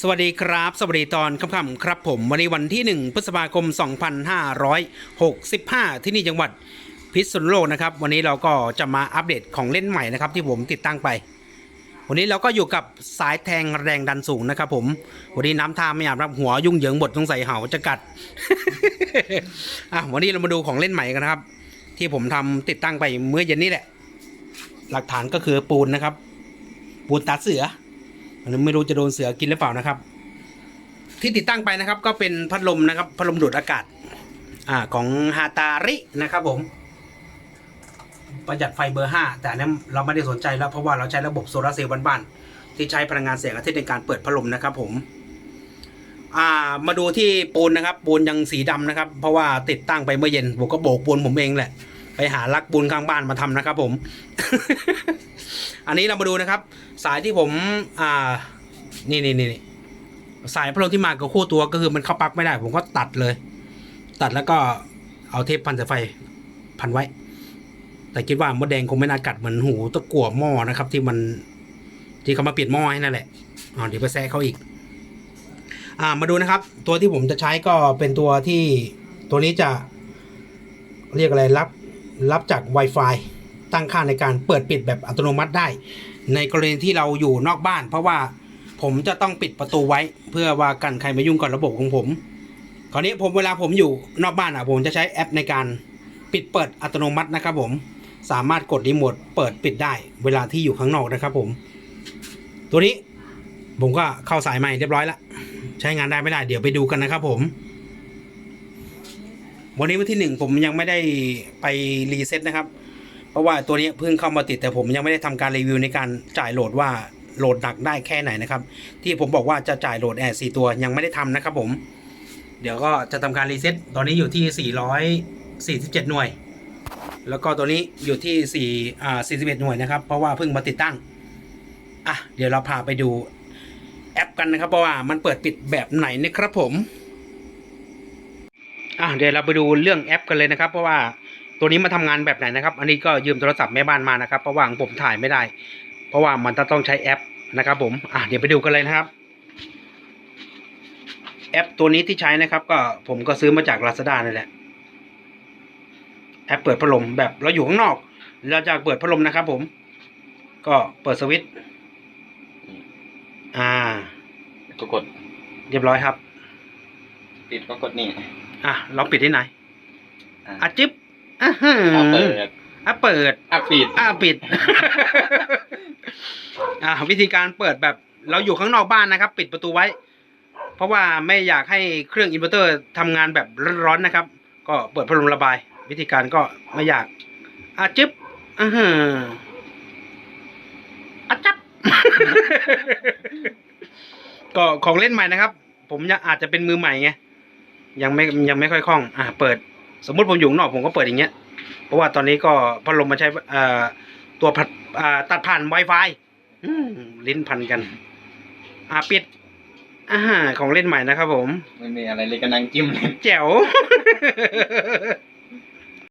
สวัสดีครับ สวัสดีตอนค่ำๆครับผม วันนี้วันที่ 1 พฤษภาคม 2565 ที่นี่จังหวัดพิษณุโลกนะครับ วันนี้เราก็จะมาอัปเดตของเล่นใหม่นะครับ ที่ผมติดตั้งไป วันนี้เราก็อยู่กับสายแทงแรงดันสูงนะครับผม วันนี้น้ำท่าไม่อาบรับหัวยุ่งเหยิงบทสงสัยเห่าจะกัด อะวันนี้เรามาดูของเล่นใหม่กันนะครับ ที่ผมทำติดตั้งไปเมื่อเย็นนี้แหละ หลักฐานก็คือปูนนะครับ ปูนตาเสือ ไม่รู้จะโดนเสือกินหรือเปล่านะครับ ที่ติดตั้งไปนะครับ ก็เป็นพัดลมนะครับ พัดลมดูดอากาศ อ่าของฮาตารินะครับผม ประหยัดไฟเบอร์ 5 แต่นั้นเราไม่ได้สนใจแล้วเพราะว่าเราใช้ระบบโซลาร์เซลล์บ้านๆที่ใช้พลังงานแสงอาทิตย์ในการเปิดพัดลมนะครับ ผมอ่ามาดูที่ปูนนะครับปูนยังสีดำนะครับ เพราะว่าติดตั้งไปเมื่อเย็นผมก็โบกปูนผมเองแหละ ไปหาลักปูนข้างบ้านมาทำนะครับ ผม อันนี้เรามาดูนะครับ สายที่ผม อ่านี่นี่นี่นี่สายพัดลมที่มากับคู่ตัวก็คือมันเข้าปลั๊กไม่ได้ ผมก็ตัดเลย ตัดแล้วก็เอาเทปพันสายไฟพันไว้ แต่คิดว่ามดแดงคงไม่น่ากัดเหมือนหูตะกั่วหม้อนะครับ ที่มันที่เขามาเปลี่ยนหม้อให้นั่นแหละอ๋อเดี๋ยวไปแซะเขาอีก อ่ามาดูนะครับ ตัวที่ผมจะใช้ก็เป็นตัวที่ตัวนี้จะเรียกอะไรรับ รับจาก Wi-Fi ตั้งค่าในการเปิดปิดแบบอัตโนมัติได้ ในกรณีที่เราอยู่นอกบ้าน เพราะว่าผมจะต้องปิดประตูไว้ เพื่อว่ากันใครมายุ่งกับระบบของผมคราวนี้ผมเวลาผมอยู่นอกบ้านอะผมจะใช้แอปในการปิดเปิดอัตโนมัตินะครับผมสามารถกดรีโมทเปิดปิดได้ เวลาที่อยู่ข้างนอกนะครับผม ตัวนี้ผมก็เข้าสายใหม่เรียบร้อยแล้วใช้งานได้ไม่ได้เดี๋ยวไปดูกันนะครับผม วันนี้วันที่หนึ่งผมยังไม่ได้ไปรีเซ็ตนะครับ เพราะว่าตัวนี้เพิ่งเข้ามาติดแต่ผมยังไม่ได้ทำการรีวิวในการจ่ายโหลดว่าโหลดหนักได้แค่ไหนนะครับ ที่ผมบอกว่าจะจ่ายโหลดแอร์สี่ตัวยังไม่ได้ทำนะครับผม เดี๋ยวก็จะทำการรีเซ็ตตอนนี้อยู่ที่ 447 หน่วย แล้วก็ตัวนี้อยู่ที่4อ่า41 หน่วยนะครับ เพราะว่าเพิ่งมาติดตั้งอะเดี๋ยวเราพาไปดูแอปกันนะครับเพราะว่ามันเปิดปิดแบบไหนนะครับผม อะเดี๋ยวเราไปดูเรื่องแอปกันเลยนะครับ เพราะว่าตัวนี้มาทำงานแบบไหนนะครับ อันนี้ก็ยืมโทรศัพท์แม่บ้านมานะครับเพราะว่าของผมถ่ายไม่ได้ เพราะว่ามันต้องใช้แอปนะครับ ผมอะเดี๋ยวไปดูกันเลยนะครับ แอปตัวนี้ที่ใช้นะครับ ก็ผมก็ซื้อมาจาก Lazada นี่แหละแอปเปิดพัดลมแบบเราอยู่ข้างนอกเราจะเปิดพัดลมนะครับ ผม ก็เปิดสวิตช์อ่าก็กด เรียบร้อยครับปิดก็กดนี่ อะเราปิดที่ไหนอะอะจิ๊บอะฮึอะเปิดอะเปิดอะปิดอ่าปิดอ่าวิธีการเปิดแบบเราอยู่ข้างนอกบ้านนะครับ ปิดประตูไว้ เพราะว่าไม่อยากให้เครื่องอินเวอร์เตอร์ทำงานแบบร้อนๆนะครับ ก็เปิดพัดลมระบาย วิธีการก็ไม่อยากอะจึ๊บอ่าฮะอะจับก็ของเล่นใหม่นะครับ ผมยังอาจจะเป็นมือใหม่ไง ยังไม่ยังไม่ค่อยคล่อง อะเปิด สมมุติผมอยู่ข้างนอกผมก็เปิดอย่างเงี้ย เพราะว่าตอนนี้ก็พัดลมมาใช้เอ่อตัวผัดอ่าตัดผ่าน Wi-Fi อืมลิ้นพันกัน อ่าปิดอ่าของเล่นใหม่นะครับผม ไม่มีอะไรเลยก็นั่งจิ้มเลย แจ๋ว